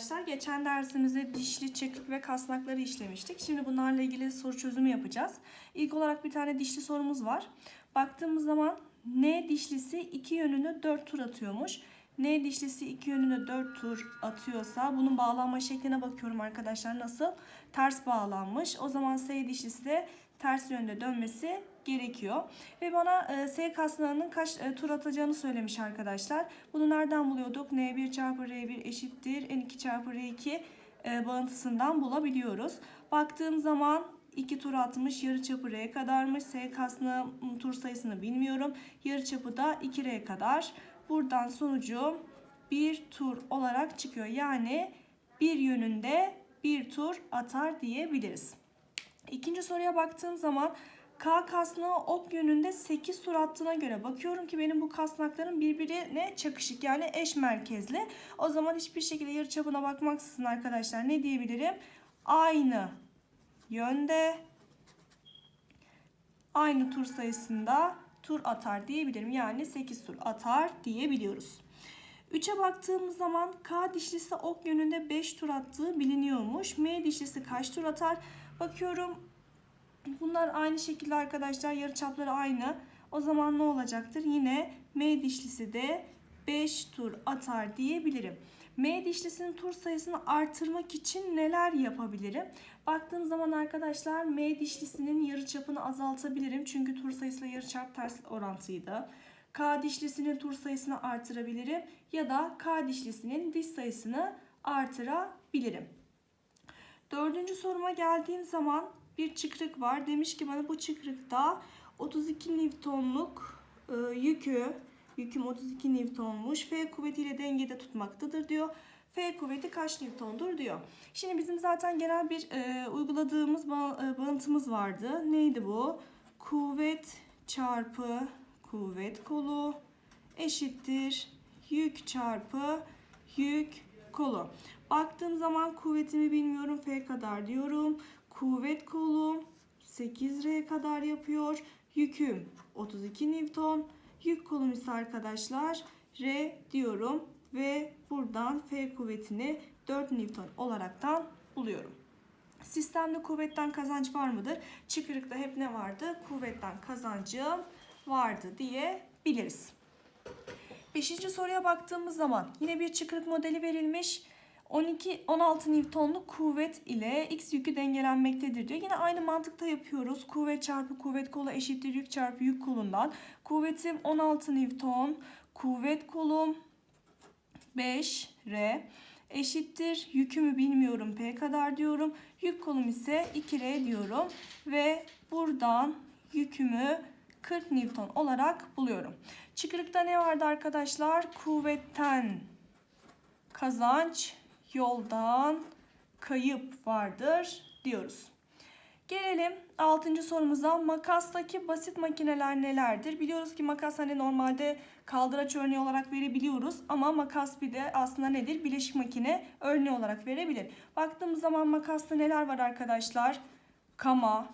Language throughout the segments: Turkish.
arkadaşlar. Geçen dersimizde dişli, çekik ve kasnakları işlemiştik. Şimdi bunlarla ilgili soru çözümü yapacağız. İlk olarak bir tane dişli sorumuz var. Baktığımız zaman N dişlisi iki yönünü 4 tur atıyormuş. N dişlisi iki yönünü 4 tur atıyorsa bunun bağlanma şekline bakıyorum arkadaşlar. Nasıl? Ters bağlanmış. O zaman S dişlisi de ters yönde dönmesi gerekiyor. Ve bana e, S kasnağının kaç e, tur atacağını söylemiş arkadaşlar. Bunu nereden buluyorduk? N1 çarpı R1 eşittir N2 çarpı R2 e, bağıntısından bulabiliyoruz. Baktığım zaman 2 tur atmış. Yarıçapı R kadarmış. S kasnağın tur sayısını bilmiyorum. Yarıçapı da 2R kadar. Buradan sonucu bir tur olarak çıkıyor. Yani bir yönünde bir tur atar diyebiliriz. İkinci soruya baktığım zaman K kasnağı ok yönünde 8 tur attığına göre bakıyorum ki benim bu kasnakların birbirine çakışık yani eş merkezli. O zaman hiçbir şekilde yarıçapına bakmaksızın arkadaşlar ne diyebilirim? Aynı yönde aynı tur sayısında tur atar diyebilirim. Yani 8 tur atar diyebiliyoruz. 3'e baktığımız zaman K dişlisi ok yönünde 5 tur attığı biliniyormuş. M dişlisi kaç tur atar? Bakıyorum bunlar aynı şekilde arkadaşlar yarıçapları aynı. O zaman ne olacaktır? Yine M dişlisi de 5 tur atar diyebilirim. M dişlisinin tur sayısını artırmak için neler yapabilirim? Baktığım zaman arkadaşlar M dişlisinin yarıçapını azaltabilirim. Çünkü tur sayısıyla yarıçap ters orantıydı. K dişlisinin tur sayısını artırabilirim ya da K dişlisinin diş sayısını artırabilirim. Dördüncü soruma geldiğim zaman bir çıkrık var. Demiş ki bana bu çıkrıkta 32 Newton'luk e, yükü, yüküm 32 Newton'muş. F kuvvetiyle dengede tutmaktadır diyor. F kuvveti kaç Newton'dur diyor. Şimdi bizim zaten genel bir e, uyguladığımız bağ, e, bağıntımız vardı. Neydi bu? Kuvvet çarpı kuvvet kolu eşittir yük çarpı yük kolu. Baktığım zaman kuvvetimi bilmiyorum F kadar diyorum. Kuvvet kolu 8R kadar yapıyor. Yüküm 32 Newton. Yük kolum ise arkadaşlar R diyorum ve buradan F kuvvetini 4 Newton olaraktan buluyorum. Sistemde kuvvetten kazanç var mıdır? Çıkırıkta hep ne vardı? Kuvvetten kazancım vardı diyebiliriz. Beşinci soruya baktığımız zaman yine bir çıkırık modeli verilmiş. 12 16 Newton'luk kuvvet ile x yükü dengelenmektedir diyor. Yine aynı mantıkta yapıyoruz. Kuvvet çarpı kuvvet kolu eşittir yük çarpı yük kolundan. Kuvvetim 16 Newton. Kuvvet kolum 5 R eşittir. Yükümü bilmiyorum P kadar diyorum. Yük kolum ise 2R diyorum. Ve buradan yükümü 40 Newton olarak buluyorum. Çıkırıkta ne vardı arkadaşlar? Kuvvetten kazanç, yoldan kayıp vardır diyoruz. Gelelim 6. sorumuza. Makastaki basit makineler nelerdir? Biliyoruz ki makas hani normalde kaldıraç örneği olarak verebiliyoruz ama makas bir de aslında nedir? Bileşik makine örneği olarak verebilir. Baktığımız zaman makasta neler var arkadaşlar? Kama,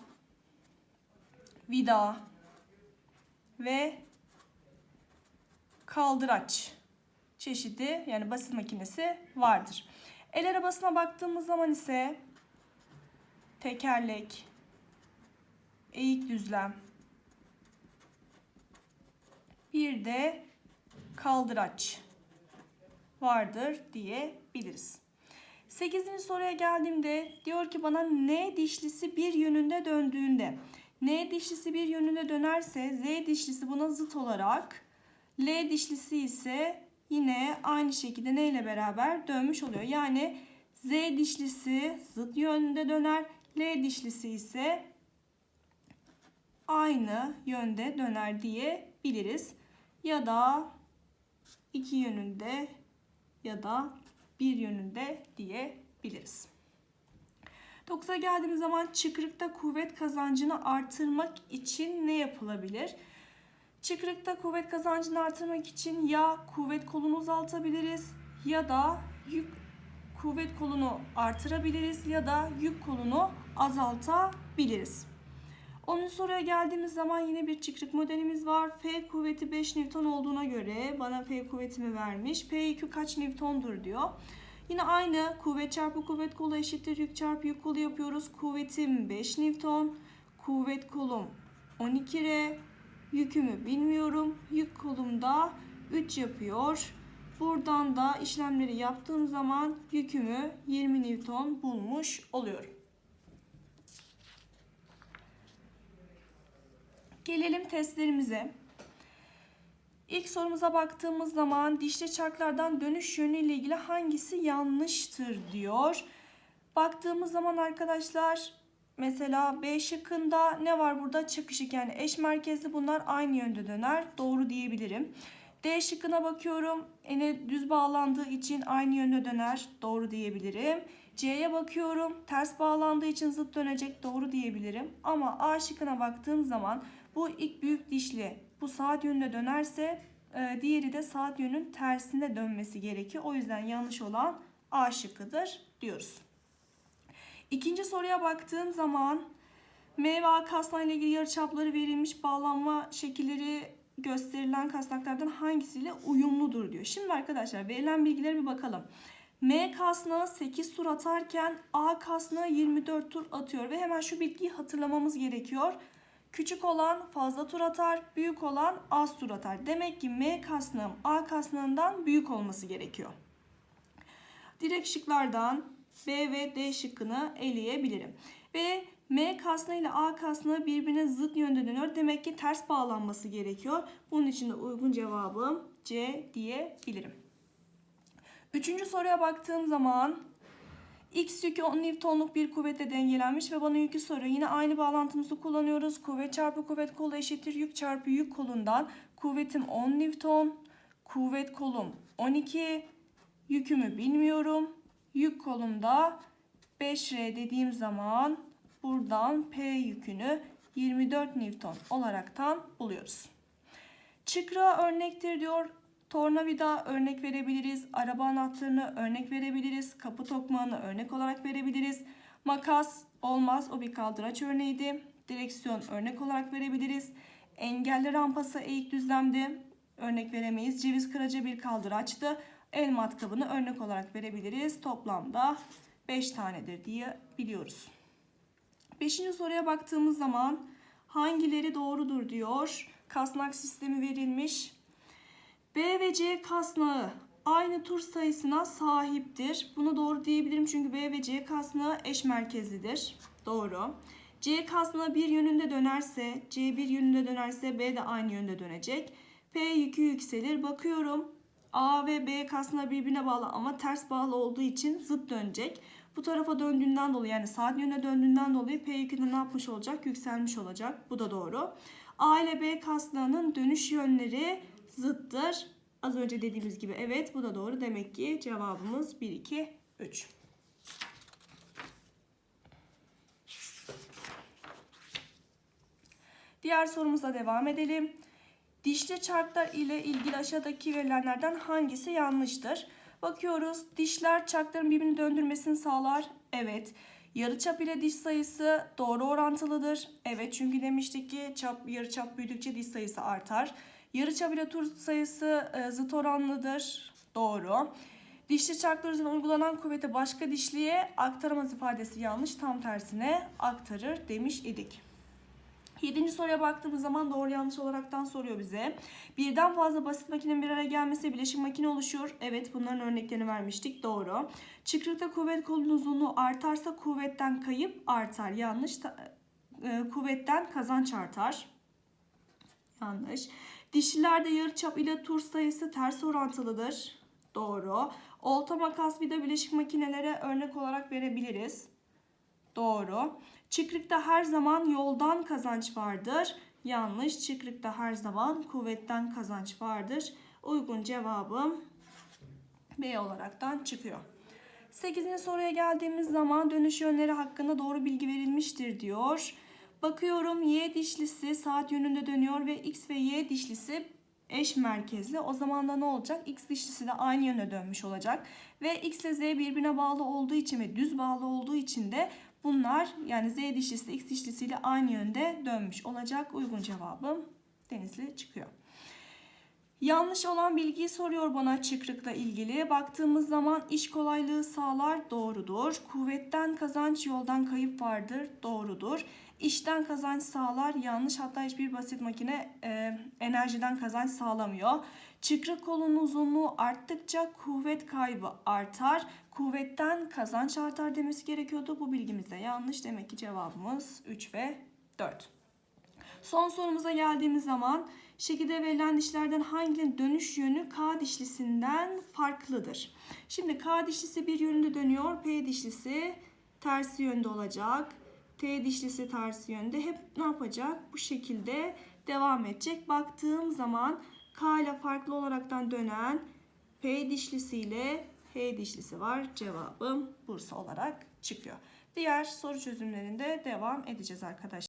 vida ve kaldıraç çeşidi yani basit makinesi vardır. El arabasına baktığımız zaman ise tekerlek, eğik düzlem, bir de kaldıraç vardır diyebiliriz. 8. soruya geldiğimde diyor ki bana N dişlisi bir yönünde döndüğünde N dişlisi bir yönünde dönerse Z dişlisi buna zıt olarak L dişlisi ise yine aynı şekilde ne ile beraber dönmüş oluyor. Yani Z dişlisi zıt yönde döner. L dişlisi ise aynı yönde döner diyebiliriz. Ya da iki yönünde ya da bir yönünde diyebiliriz. 9'a geldiğimiz zaman çıkrıkta kuvvet kazancını artırmak için ne yapılabilir? Çıkrıkta kuvvet kazancını artırmak için ya kuvvet kolunu uzaltabiliriz ya da yük kuvvet kolunu artırabiliriz ya da yük kolunu azaltabiliriz. 10. soruya geldiğimiz zaman yine bir çıkrık modelimiz var. F kuvveti 5 Newton olduğuna göre bana F kuvvetimi vermiş. P yükü kaç Newton'dur diyor. Yine aynı kuvvet çarpı kuvvet kolu eşittir yük çarpı yük kolu yapıyoruz. Kuvvetim 5 Newton. Kuvvet kolum 12 R. Yükümü bilmiyorum. Yük kolum da 3 yapıyor. Buradan da işlemleri yaptığım zaman yükümü 20 Newton bulmuş oluyorum. Gelelim testlerimize. İlk sorumuza baktığımız zaman dişli çarklardan dönüş yönü ile ilgili hangisi yanlıştır diyor. Baktığımız zaman arkadaşlar mesela B şıkkında ne var burada? Çıkışık yani eş merkezli bunlar aynı yönde döner. Doğru diyebilirim. D şıkkına bakıyorum. Ene düz bağlandığı için aynı yönde döner. Doğru diyebilirim. C'ye bakıyorum. Ters bağlandığı için zıt dönecek. Doğru diyebilirim. Ama A şıkkına baktığım zaman bu ilk büyük dişli bu saat yönüne dönerse e, diğeri de saat yönün tersine dönmesi gerekiyor. O yüzden yanlış olan A şıkkıdır diyoruz. İkinci soruya baktığım zaman M ve A kasnağı ile ilgili yarıçapları verilmiş bağlanma şekilleri gösterilen kasnaklardan hangisiyle uyumludur diyor. Şimdi arkadaşlar verilen bilgilere bir bakalım. M kasnağı 8 tur atarken A kasnağı 24 tur atıyor ve hemen şu bilgiyi hatırlamamız gerekiyor. Küçük olan fazla tur atar, büyük olan az tur atar. Demek ki M kasnağım A kasnağından büyük olması gerekiyor. Direkt şıklardan B ve D şıkkını eleyebilirim. Ve M kasnağı ile A kasnağı birbirine zıt yönde dönüyor. Demek ki ters bağlanması gerekiyor. Bunun için de uygun cevabım C diyebilirim. Üçüncü soruya baktığım zaman X yükü 10 Newton'luk bir kuvvetle dengelenmiş ve bana yükü soruyor. Yine aynı bağlantımızı kullanıyoruz. Kuvvet çarpı kuvvet kolu eşittir yük çarpı yük kolundan. Kuvvetim 10 Newton, kuvvet kolum 12, yükümü bilmiyorum. Yük kolumda 5R dediğim zaman buradan P yükünü 24 Newton olaraktan buluyoruz. Çıkra örnektir diyor. Tornavida örnek verebiliriz. Araba anahtarını örnek verebiliriz. Kapı tokmağını örnek olarak verebiliriz. Makas olmaz. O bir kaldıraç örneğiydi. Direksiyon örnek olarak verebiliriz. Engelli rampası eğik düzlemde örnek veremeyiz. Ceviz kıraca bir kaldıraçtı. El matkabını örnek olarak verebiliriz. Toplamda 5 tanedir diye biliyoruz. Beşinci soruya baktığımız zaman hangileri doğrudur diyor. Kasnak sistemi verilmiş. B ve C kasnağı aynı tur sayısına sahiptir. Bunu doğru diyebilirim çünkü B ve C kasnağı eş merkezlidir. Doğru. C kasnağı bir yönünde dönerse, C bir yönünde dönerse B de aynı yönde dönecek. P yükü yükselir. Bakıyorum A ve B kasnağı birbirine bağlı ama ters bağlı olduğu için zıt dönecek. Bu tarafa döndüğünden dolayı yani saat yönüne döndüğünden dolayı P yükü de ne yapmış olacak? Yükselmiş olacak. Bu da doğru. A ile B kasnağının dönüş yönleri zıttır. Az önce dediğimiz gibi evet bu da doğru. Demek ki cevabımız 1, 2, 3. Diğer sorumuza devam edelim. Dişli çarklar ile ilgili aşağıdaki verilenlerden hangisi yanlıştır? Bakıyoruz. Dişler çarkların birbirini döndürmesini sağlar. Evet. Yarıçap ile diş sayısı doğru orantılıdır. Evet çünkü demiştik ki çap yarıçap büyüdükçe diş sayısı artar. Yarıçap ile tur sayısı e, zıt oranlıdır. Doğru. Dişli çarklar üzerine uygulanan kuvveti başka dişliye aktaramaz ifadesi yanlış. Tam tersine aktarır demiş idik. Yedinci soruya baktığımız zaman doğru yanlış olaraktan soruyor bize. Birden fazla basit makinenin bir araya gelmesi bileşik makine oluşuyor. Evet bunların örneklerini vermiştik. Doğru. Çıkrıkta kuvvet kolunun uzunluğu artarsa kuvvetten kayıp artar. Yanlış. E, kuvvetten kazanç artar. Yanlış. Dişlilerde yarıçap ile tur sayısı ters orantılıdır. Doğru. Olta makas vida bileşik makinelere örnek olarak verebiliriz. Doğru. Çıkrıkta her zaman yoldan kazanç vardır. Yanlış. Çıkrıkta her zaman kuvvetten kazanç vardır. Uygun cevabım B olaraktan çıkıyor. 8. soruya geldiğimiz zaman dönüş yönleri hakkında doğru bilgi verilmiştir diyor. Bakıyorum Y dişlisi saat yönünde dönüyor ve X ve Y dişlisi eş merkezli. O zaman da ne olacak? X dişlisi de aynı yöne dönmüş olacak. Ve X ile Z birbirine bağlı olduğu için ve düz bağlı olduğu için de bunlar yani Z dişlisi X dişlisiyle aynı yönde dönmüş olacak. Uygun cevabım Denizli çıkıyor. Yanlış olan bilgiyi soruyor bana çıkrıkla ilgili. Baktığımız zaman iş kolaylığı sağlar doğrudur. Kuvvetten kazanç yoldan kayıp vardır doğrudur. İşten kazanç sağlar yanlış hatta hiçbir basit makine e, enerjiden kazanç sağlamıyor. Çıkrık kolunun uzunluğu arttıkça kuvvet kaybı artar. Kuvvetten kazanç artar demesi gerekiyordu. Bu bilgimiz de yanlış. Demek ki cevabımız 3 ve 4. Son sorumuza geldiğimiz zaman şekilde verilen dişlerden hanginin dönüş yönü K dişlisinden farklıdır? Şimdi K dişlisi bir yönde dönüyor. P dişlisi tersi yönde olacak. T dişlisi tersi yönde. Hep ne yapacak? Bu şekilde devam edecek. Baktığım zaman K ile farklı olaraktan dönen P dişlisi ile H dişlisi var. Cevabım Bursa olarak çıkıyor. Diğer soru çözümlerinde devam edeceğiz arkadaşlar.